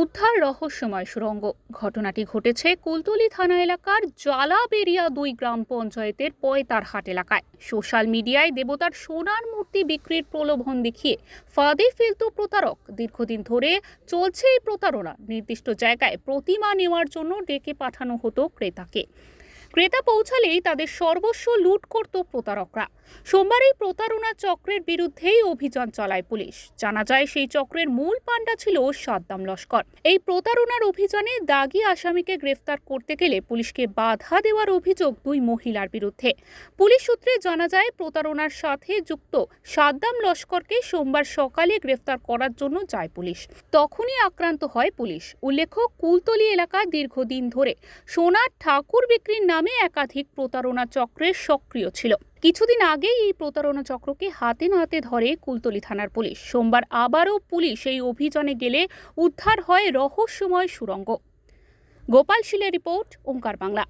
উদ্ধার রহস্যময় সুরঙ্গ ঘটনাটি ঘটেছে কুলতলি থানা এলাকার জালাবেরিয়া দুই গ্রাম পঞ্চায়েতের পয়তারহাট এলাকায়। সোশ্যাল মিডিয়ায় দেবতার সোনার মূর্তি বিক্রির প্রলোভন দেখিয়ে ফাঁদে ফেলতো প্রতারক। দীর্ঘদিন ধরে চলছে এই প্রতারণা। নির্দিষ্ট জায়গায় প্রতিমা নেওয়ার জন্য ডেকে পাঠানো হতো ক্রেতাকে। ক্রেতা পৌঁছালেই তাদের সর্বস্ব লুট করত প্রতারকরা। সোমবার এই প্রতারণা চক্রের বিরুদ্ধেই অভিযান চালায় পুলিশ। জানা যায়, সেই চক্রের মূল পাণ্ডা ছিল সাদ্দাম লস্কর। এই প্রতারণার অভিযানে দাগি আসামিকে গ্রেফতার করতে গেলে পুলিশকে বাধা দেওয়ার অভিযোগ দুই মহিলার বিরুদ্ধে। পুলিশ সূত্রে জানা যায়, প্রতারণার সাথে যুক্ত সাদ্দাম লস্করকে সোমবার সকালে গ্রেফতার করার জন্য যায় পুলিশ। তখনই আক্রান্ত হয় পুলিশ। উল্লেখ্য, কুলতলি এলাকায় দীর্ঘদিন ধরে সোনার ঠাকুর বিক্রির নামে একাধিক প্রতারণা চক্রের সক্রিয় ছিল। কিছুদিন আগেই এই প্রতারণা চক্রকে হাতে নাতে ধরে কুলতলি থানার পুলিশ। সোমবার আবারও পুলিশ এই অভিযানে গেলে উদ্ধার হয় রহস্যময় সুরঙ্গ। গোপাল শিলের রিপোর্ট, ওঙ্কার বাংলা।